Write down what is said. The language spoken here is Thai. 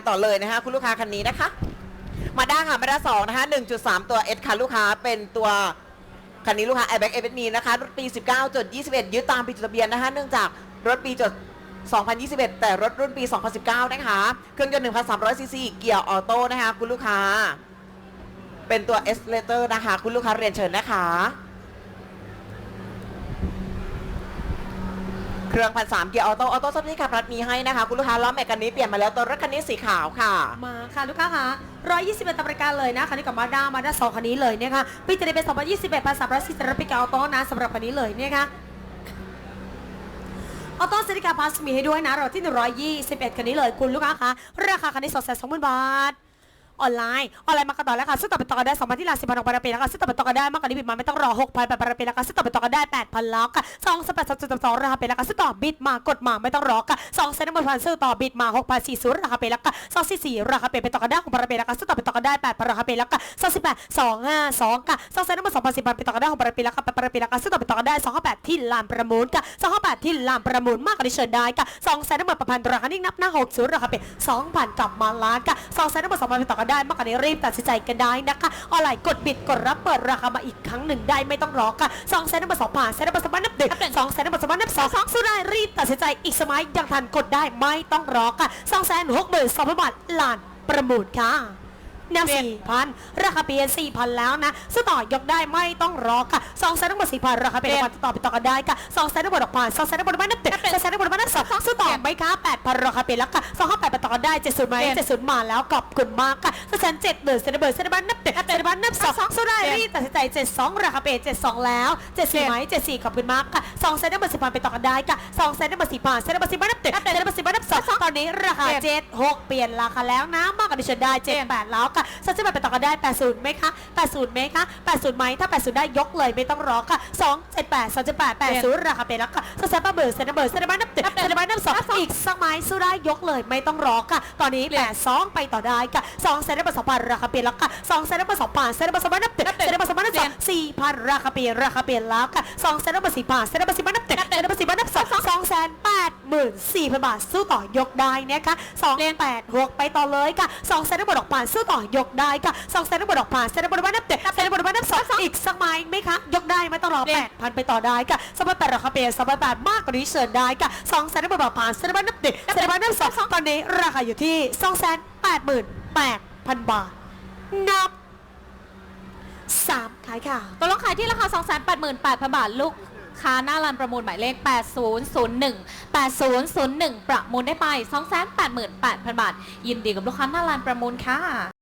านต่อเลยนะคะคุณลูกค้าคันนี้นะคะ มาด้าค่ะมาด้าสองนะคะ1.3ตัว S ค่ะลูกค้าเป็นตัวคันนี้ลูกค้า Airbag a อมีนะคะรถปี 19.21 ยึดตามปีจดทะเบียนนะคะเนื่องจากรถปีจด2021 แต่รถรุ่นปี 2019 นะคะ เครื่องยนต์1,300ซีซีเกียร์ออโต้นะคะ คุณลูกค้า เป็นตัว S l a t e r นะคะ คุณลูกค้าเรียนเชิญนะคะ เครื่องพันสามเกียร์ออโต้ออโต้ซับนี่ค่ะรัดมีให้นะคะคุณลูกค้าล้อแม็กคันนี้เปลี่ยนมาแล้วตัวรถคันนี้สีขาวค่ะ มาค่ะลูกค้าค่ะ121ตำรการเลยนะคันนี้กับมาด้ามาด้าสองคันนี้เลยเนี่ยค่ะปีจะได้เป็น2021พันสามร้อยสี่สิบปีกาออโต้นะสำหรับคันนี้เลยเนี่ยค่ะออโต้สิริกาพาสมีให้ด้วยนะเราที่ 121 คันนี้เลยคุณลูกค้าคะราคาคันนี้สองแสนสองหมื่นบาท ออนไลน์ออนไลน์มากันต่อแล้วค่ะซึ่งต่อไปต่อกันได้2,000ที่ลาสิบพันออกไปเป็นแล้วค่ะซึ่งต่อไปต่อกันได้มากกว่านี้บิดมาไม่ต้องรอ6,000ไปไปเป็นแล้วค่ะซึ่งต่อไปต่อกันได้8,000แล้วค่ะ2 8 2 2ราคาเป็นแล้วค่ะซึ่งต่อบิดมากดมาไม่ต้องรอค่ะ2เซนต์บนพันซึ่งต่อบิดมา6,000 40ราคาเป็นแล้วค่ะ2 4 4ราคาเป็นไปต่อกันได้6,000เป็นแล้วค่ะซึ่งต่อไปต่อกันได้8,000ราคาเป็นแล้วค่ะ28 252ค่ะ2เซนต์บน2,010ไปต่อกันได้6,000เป็นแล้วค่ะไปเป็นแล้วค่ะซึ่งต่อไปต่อกันได้258ที่ลานประมูลค่ะ258ที่ลานประมูลมากกว่านี้เชิญได้ค่ะ2เซนต์บนประพันธ์ราคานิ่งนับหน้า60ราคาเป็น2,000กลับมาล้านค่ะ2เซนต์บน2,000ไปต่อกันได้มากกว่านี้รีบตัดสินใจกันได้นะคะออนไลน์กดบิดกดรับเปิดราคามาอีกครั้งหนึ่งได้ไม่ต้องรอค่ะสองแสนนับสองผ่านแสนนับสองนับหนึ่งสองแสนนับสองนับสองสองสุดได้รีบตัดสินใจอีกสมัยยังทันกดได้ไม่ต้องรอค่ะสองแสนหกหมื่นสองพันบาทลานประมูลค่ะแนวสี่พันราคาเปลี่ยนสี่พันแล้วนะสต่อยกได้ไม่ต้องรอค่ะสองแสนทั้งหมดสี่พันราคาเป็นวันต่อไปต่อกันได้ค่ะสองแสนทั้งหมดดอกผ่านสองแสนทั้งหมดบ้านนับเต็มสองแสนทั้งหมดบ้านนับสองซึ่งต่อไหมคะแปดพันราคาเป็นแล้วค่ะสองห้าแปดไปต่อกันได้เจ็ดศูนย์ไหมเจ็ดศูนย์มาแล้วขอบคุณมากค่ะสองแสนเจ็ดหมื่นเซนเบอร์เซนบ้านนับเต็มเซนบ้านนับสองสุดได้รีบตัดสินใจเจ็ดสองราคาเป็นเจ็ดสองแล้วเจ็ดสี่ไหมเจ็ดสี่ขอบคุณมากค่ะสองแสนทั้งหมดสี่พันไปต่อกันได้ค่ะสองแสนทั้งหมดสี่พันเซนเบอร์สี่บ้านนับเต็มเซนเบอร์สี่บ้านนับสองตอนนี้ราคาเจ็ดหกเปลี่ยนราคาแล้วนะมากกว่าดิฉันได้เจ็ดแปดแล้วค่ะสองสิบแปดไปต่อกันได้แปดศูนย์ไหมคะแปดศูนย์ไหมคะแปดศูนย์ไหมถ้าแปดศูนย์ได้ยกเลยไม่ต้องรอค่ะสองเจ็ดแปดสองเจ็ดแปดแปดศูนย์ราคาเป็นแล้วค่ะสองแสนเบอร์เซนเบอร์เซนบ้านนับเต็มเซ นบ้านนับสองอีกสักไม้สู้ได้ยกเลยไม่ต้องรอค่ะ ตอนนี้แปดสองไปต่อได้ค่ะสองเซนเบอร์สองพันราคาเป็นแล้วค่ะสองเซนเบอร์สองพันเซนเบอร์สองพันนับเต็มเซนเบอร์สองพันนับสองสี่พันราคาเป็นราคาเป็นแล้วค่ะสองเซนเบอร์สี่พันเซนเบอร์สี่พันนับเต็มเซนเบอร์สี่พันนับสองสองแสนแปดหมื่นสี่พันบาทสู้ต่อยกได้นะคะสองแปดหกไปต่อเลยค่ะสองแสนเบอร์ดอกผ่านสู้ต่อยกได้ค่ะสองแสนเบอร์ดอกผ่านเซนเบอร์นับเต็มเซนเบอร์นับสองอีกสักไม้ไหมคะยกได้ไม่ต้องรอแปดพันไปต่อได้ค่ะสองพันแปดราคาเป็นสองพันแปดมากกว่านี้เชิญได้ค่ะสองแสนเบอร์ดอกผ่านเซนบอร์นับเต็มเซนเบอร์นับสองตอนนี้ราคาอยู่ที่สองแสนแปดหมื่นแปดพันบาท นับสามขายค่ะ ตัวลงขายที่ราคา 288,000 บาท ลูกค้าหน้าร้านประมูลหมายเลข 8001 8001 ประมูลได้ไป 288,000 บาท ยินดีกับลูกค้าหน้าร้านประมูลค่ะ